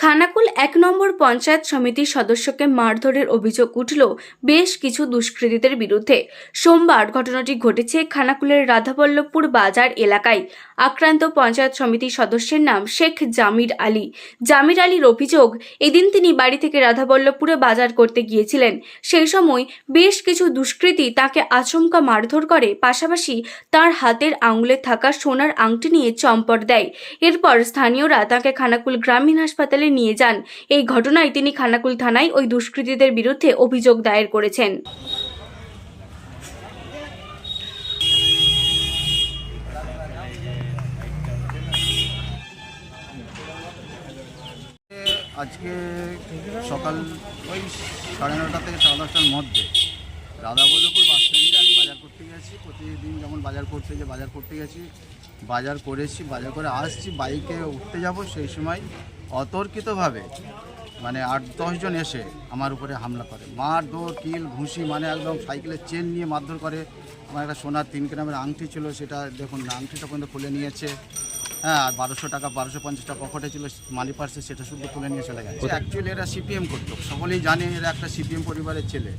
খানাকুল এক নম্বর পঞ্চায়েত সমিতির সদস্যকে মারধরের অভিযোগ উঠল বেশ কিছু দুষ্কৃতীদের বিরুদ্ধে। সোমবার ঘটনাটি ঘটেছে খানাকুলের রাধাবল্লভপুর বাজার এলাকায়। আক্রান্ত পঞ্চায়েত সমিতির সদস্যের নাম শেখ জামির আলী। জামির আলীর অভিযোগ, এদিন তিনি বাড়ি থেকে রাধাবল্লভপুরে বাজার করতে গিয়েছিলেন। সেই সময় বেশ কিছু দুষ্কৃতী তাকে আচমকা মারধর করে, পাশাপাশি তার হাতের আঙুলে থাকা সোনার আংটি নিয়ে চম্পট দেয়। এরপর স্থানীয়রা তাকে খানাকুল গ্রামীণ হাসপাতালে নিয়ে যান। এই ঘটনায় তিনি খানাকুল থানায় ওই দুষ্কৃতীদের বিরুদ্ধে অভিযোগ দায়ের করেছেন। আজকে সকাল ওই সাড়ে নটা থেকে সাড়ে দশটার মধ্যে রাধাবল্লভপুর বাস স্ট্যান্ডে আমি বাজার করতে গেছি। প্রতিদিন যেমন বাজার করতে যে বাজার করতে গেছি বাজার করেছি বাজার করে আসছি বাইকে উঠতে যাব সেই সময় অতর্কিতভাবে। মানে আট দশজন এসে আমার উপরে হামলা করে। মার দৌড় কিল ঘুষি মানে একদম সাইকেলের চেন নিয়ে মারধর করে। আমার একটা সোনার তিন গ্রামের আংটি ছিল সেটা দেখুন না আংটিটা পর্যন্ত খুলে নিয়েছে। হ্যাঁ আর বারোশো টাকা বারোশো পঞ্চাশটা পকেটে ছিল মানি পার্সে সেটা শুধু তুলে নিয়ে চলে গেছে। অ্যাকচুয়ালি এরা সিপিএম করতো। সকলেই জানে এরা একটা সিপিএম পরিবারের ছেলে।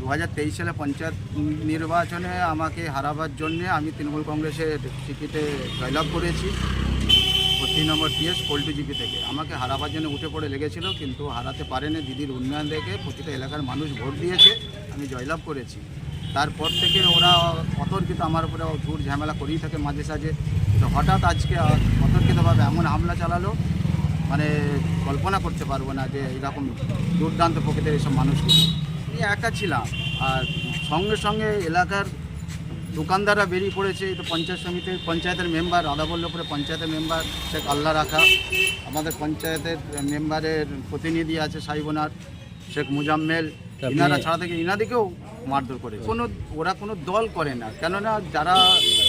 দু হাজার তেইশ সালে পঞ্চায়েত নির্বাচনে আমাকে হারাবার জন্যে আমি তৃণমূল কংগ্রেসের টিকিটে জয়লাভ করেছি। তিন নম্বর পিএস পল্টু জিপি থেকে। আমাকে হারাবার জন্য উঠে পড়ে লেগেছিল, কিন্তু হারাতে পারেনি দিদির উন্নয়ন দেখে। প্রতিটা এলাকার মানুষ ভোট দিয়েছে, আমি জয়লাভ করেছি। তারপর থেকে ওরা অতর্কিত আমার উপরে ঝুট ঝামেলা করেই থাকে মাঝে সাঝে। তো হঠাৎ আজকে অতর্কিতভাবে এমন হামলা চালালো মানে কল্পনা করতে পারব না যে এরকম দুর্দান্ত প্রকৃতির এসব মানুষগুলো। আমি একা ছিলাম। আর সঙ্গে সঙ্গে এলাকার দোকানদাররা বেরিয়ে পড়েছে। এই তো পঞ্চায়েত সমিতির পঞ্চায়েতের মেম্বার রাধাবল্লভপুরে পঞ্চায়েতের মেম্বার শেখ আল্লাহ রাখা আমাদের পঞ্চায়েতের মেম্বারের প্রতিনিধি আছে সাইবোনার শেখ মুজাম্মেল। ইনারা ছাড়া থেকে ইনাদিকেও মারধর করে। কোনো ওরা কোনো দল করে না। কেননা যারা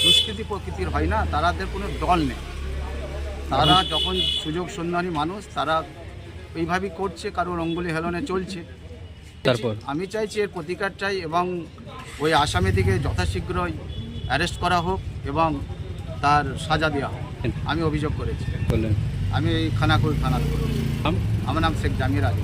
দুষ্কৃতি প্রকৃতির হয় না তারাদের কোনো দল নেই। তারা যখন সুযোগ সন্ধানী মানুষ তারা এইভাবেই করছে কারোর অঙ্গুলি হেলনে চলছে। তারপর? আমি চাইছি এর প্রতিকার চাই এবং ওই আসামিদিকে যথাশীঘ্রই অ্যারেস্ট করা হোক এবং তার সাজা দেওয়া হোক। আমি অভিযোগ করেছি। বললেন আমি এই খানাকুল থানার আমার নাম শেখ জামির আলী।